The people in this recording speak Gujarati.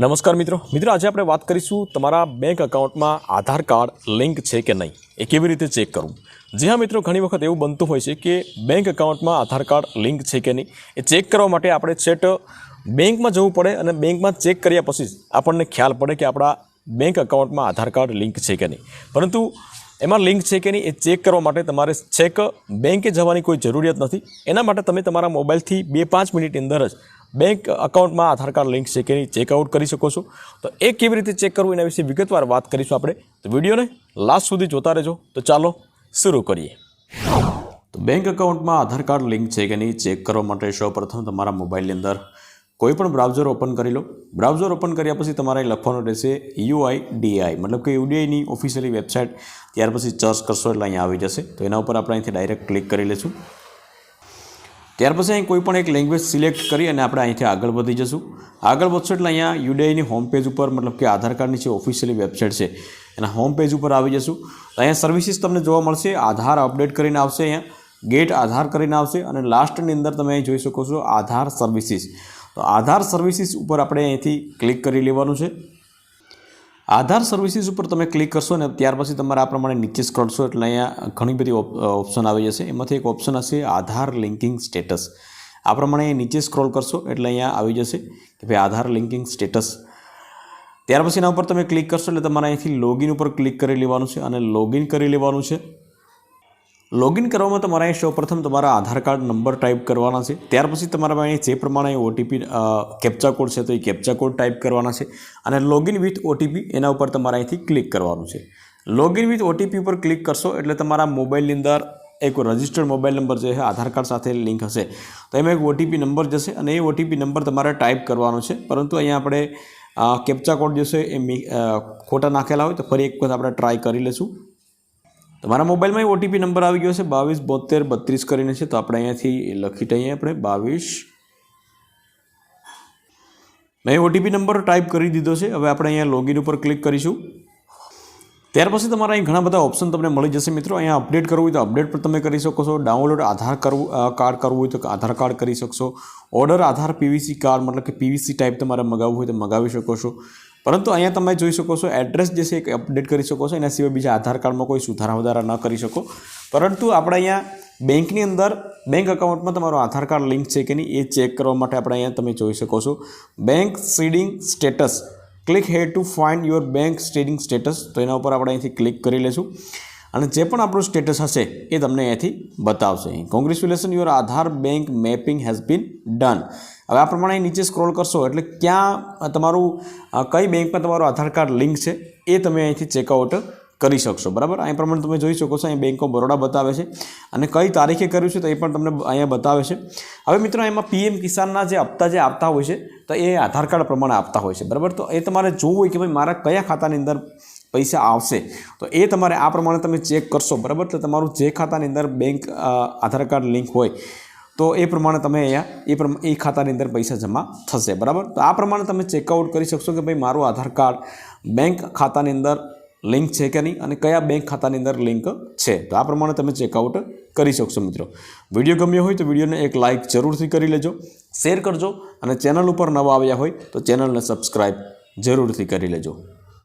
નમસ્કાર મિત્રો. મિત્રો, આજે આપણે વાત કરીશું તમારા બેંક એકાઉન્ટમાં આધાર કાર્ડ લિંક છે કે નહીં? એ કેવી રીતે ચેક કરવું? જી હા મિત્રો, ઘણી વખત એવું બનતું હોય છે કે બેંક એકાઉન્ટમાં આધાર કાર્ડ લિંક છે કે નહીં? એ ચેક કરવા માટે આપણે છેટ બેંકમાં જવું પડે અને બેંકમાં ચેક કર્યા પછી આપણને ખ્યાલ પડે કે આપણા બેંક એકાઉન્ટમાં આધાર કાર્ડ લિંક છે કે નહીં. પરંતુ એમાં લિંક છે કે નહીં એ ચેક કરવા માટે તમારે છેક બેંકે જવાની કોઈ જરૂરિયાત નથી. એના માટે તમે તમારા મોબાઈલથી બે પાંચ મિનિટની અંદર જ બેંક અકાઉન્ટમાં આધાર કાર્ડ લિંક છે કે નહીં ચેકઆઉટ કરી શકો છો. તો એ કેવી રીતે ચેક કરવું એના વિશે વિગતવાર વાત કરીશું આપણે. તો વિડીયોને લાસ્ટ સુધી જોતા રહેજો. તો ચાલો શરૂ કરીએ. તો બેંક એકાઉન્ટમાં આધાર કાર્ડ લિંક છે કે નહીં ચેક કરવા માટે સૌપ્રથમ તમારા મોબાઈલની અંદર કોઈ પણ બ્રાઉઝર ઓપન કરી લો. બ્રાઉઝર ઓપન કર્યા પછી તમારે લખવાનું રહેશે યુઆઈ ડીઆઈ મતલબ કે યુડીઆઈની ઓફિશિયલી વેબસાઇટ ત્યાર પછી સર્ચ કરશો એટલે અહીંયા આવી જશે. તો એના ઉપર આપણે અહીંથી ડાયરેક્ટ ક્લિક કરી લઈશું ત્યાર પછી અહીં કોઈ પણ એક લેંગ્વેજ સિલેક્ટ કરી અને આપણે અહીંથી આગળ વધી જશું. આગળ વધશો એટલે અહીંયા યુડીઆઈની હોમ પેજ ઉપર, મતલબ કે આધાર કાર્ડની જે ઓફિશિયલી વેબસાઇટ છે, એના હોમ પેજ ઉપર આવી જશું. અહીંયા સર્વિસીસ તમને જોવા મળશે, આધાર અપડેટ કરીને આવશે અહીંયા ગેટ આધાર કરીને આવશે અને લાસ્ટની અંદર તમે અહીં જોઈ શકો છો આધાર સર્વિસીસ તો આધાર સર્વિસીસ ઉપર આપણે અહીંથી ક્લિક કરી લેવાનું છે. આધાર સર્વિસીસ ઉપર તમે ક્લિક કરશો ને ત્યાર પછી તમારે આ પ્રમાણે નીચે સ્ક્રોલશો એટલે અહીંયા ઘણી બધી ઓપ્શન આવી જશે. એમાંથી એક ઓપ્શન હશે આધાર લિંકિંગ સ્ટેટસ આ પ્રમાણે નીચે સ્ક્રોલ કરશો એટલે અહીંયા આવી જશે કે ભાઈ આધાર લિંકિંગ સ્ટેટસ ત્યાર પછી એના ઉપર તમે ક્લિક કરશો એટલે તમારે અહીંથી લોગિન ઉપર ક્લિક કરી લેવાનું છે અને લોગિન કરી લેવાનું છે. લોગિન કરવામાં તમારે અહીં સૌપ્રથમ તમારા આધાર કાર્ડ નંબર ટાઈપ કરવાના છે. ત્યાર પછી તમારા અહીં જે પ્રમાણે ઓટીપી કેપ્ચા કોડ છે તો એ કેપ્ચા કોડ ટાઈપ કરવાના છે. અને લોગિન વિથ ઓટીપી એના ઉપર તમારે અહીંથી ક્લિક કરવાનું છે. લોગિન વિથ ઓટીપી ઉપર ક્લિક કરશો એટલે તમારા મોબાઈલની અંદર એક રજિસ્ટર્ડ મોબાઈલ નંબર જે છે, આધાર કાર્ડ સાથે લિંક હશે. તો એમાં એક ઓટીપી નંબર જશે અને એ ઓટીપી નંબર તમારે ટાઈપ કરવાનો છે. પરંતુ અહીંયા આપણે કેપ્ચા કોડ જે છે એ ખોટા નાખેલા હોય તો ફરી એક વખત આપણે ટ્રાય કરી લઈશું. તમારા મોબાઈલમાં એ ઓટીપી નંબર આવી ગયો છે બાવીસ બોતેર બત્રીસ કરીને છે, તો આપણે અહીંયાથી લખી દઈએ આપણે, બાવીસ. મેં ઓટીપી નંબર ટાઈપ કરી દીધો છે, હવે આપણે અહીંયા લોગિન ઉપર ક્લિક કરીશું. ત્યાર પછી તમારા અહીં ઘણા બધા ઓપ્શન તમને મળી જશે મિત્રો, અહીંયા અપડેટ કરવું હોય તો અપડેટ પણ તમે કરી શકો છો ડાઉનલોડ આધાર કરવું કાર્ડ કરવું હોય તો આધાર કાર્ડ કરી શકશો ઓર્ડર આધાર પીવીસી કાર્ડ મતલબ કે પીવીસી ટાઈપ તમારે મગાવવું હોય તો મગાવી શકો છો. પરંતુ અહીંયા તમે જોઈ શકો છો એડ્રેસ જે છે એ અપડેટ કરી શકો છો, એના સિવાય બીજા આધાર કાર્ડમાં કોઈ સુધારા વધારા ન કરી શકો. પરંતુ આપણે અહીંયા બેંકની અંદર, બેંક એકાઉન્ટમાં તમારો આધાર કાર્ડ લિંક છે કે નહીં એ ચેક કરવા માટે આપણે અહીંયા તમે જોઈ શકો છો. Bank seeding status. Click here to find your bank seeding status. તો એના ઉપર આપણે અહીંથી ક્લિક કરી લઈશું અને જે પણ આપણું સ્ટેટસ હશે એ તમને અહીંયાથી બતાવશે. Congratulation your Aadhaar bank mapping has been done હવે આ પ્રમાણે નીચે સ્ક્રોલ કરશો એટલે ક્યાં તમારું કઈ બેંકમાં તમારું આધાર કાર્ડ લિંક છે એ તમે અહીંથી ચેકઆઉટ કરી શકશો, બરાબર? અહીં પ્રમાણે તમે જોઈ શકો છો અહીં બેંક ઓફ બરોડા બતાવે છે. અને કઈ તારીખે કર્યું છે તો એ પણ તમને અહીંયા બતાવે છે. હવે મિત્રો, એમાં પીએમ કિસાનના જે હપ્તા જે આપતા હોય છે, તો એ આધાર કાર્ડ પ્રમાણે આપતા હોય છે, બરાબર? તો એ તમારે જોવું હોય કે ભાઈ મારા કયા ખાતાની અંદર પૈસા આવશે? તો એ તમારે આ પ્રમાણે તમે ચેક કરશો, બરાબર? તો તમારું જે ખાતાની અંદર બેંક આધાર કાર્ડ લિંક હોય, તો એ પ્રમાણે તમે અહીંયા એ પ્રમાણે એ ખાતાની અંદર પૈસા જમા થશે, બરાબર? તો આ પ્રમાણે તમે ચેકઆઉટ કરી શકશો કે ભાઈ મારું આધાર કાર્ડ બેંક ખાતાની અંદર લિંક છે કે નહીં અને કયા બેંક ખાતાની અંદર લિંક છે. તો આ પ્રમાણે તમે ચેકઆઉટ કરી શકશો મિત્રો. વીડિયો ગમ્યો હોય તો વિડીયોને એક લાઇક જરૂરથી કરી લેજો, શેર કરજો અને ચેનલ ઉપર નવા આવ્યા હોય તો ચેનલને સબસ્ક્રાઈબ જરૂરથી કરી લેજો.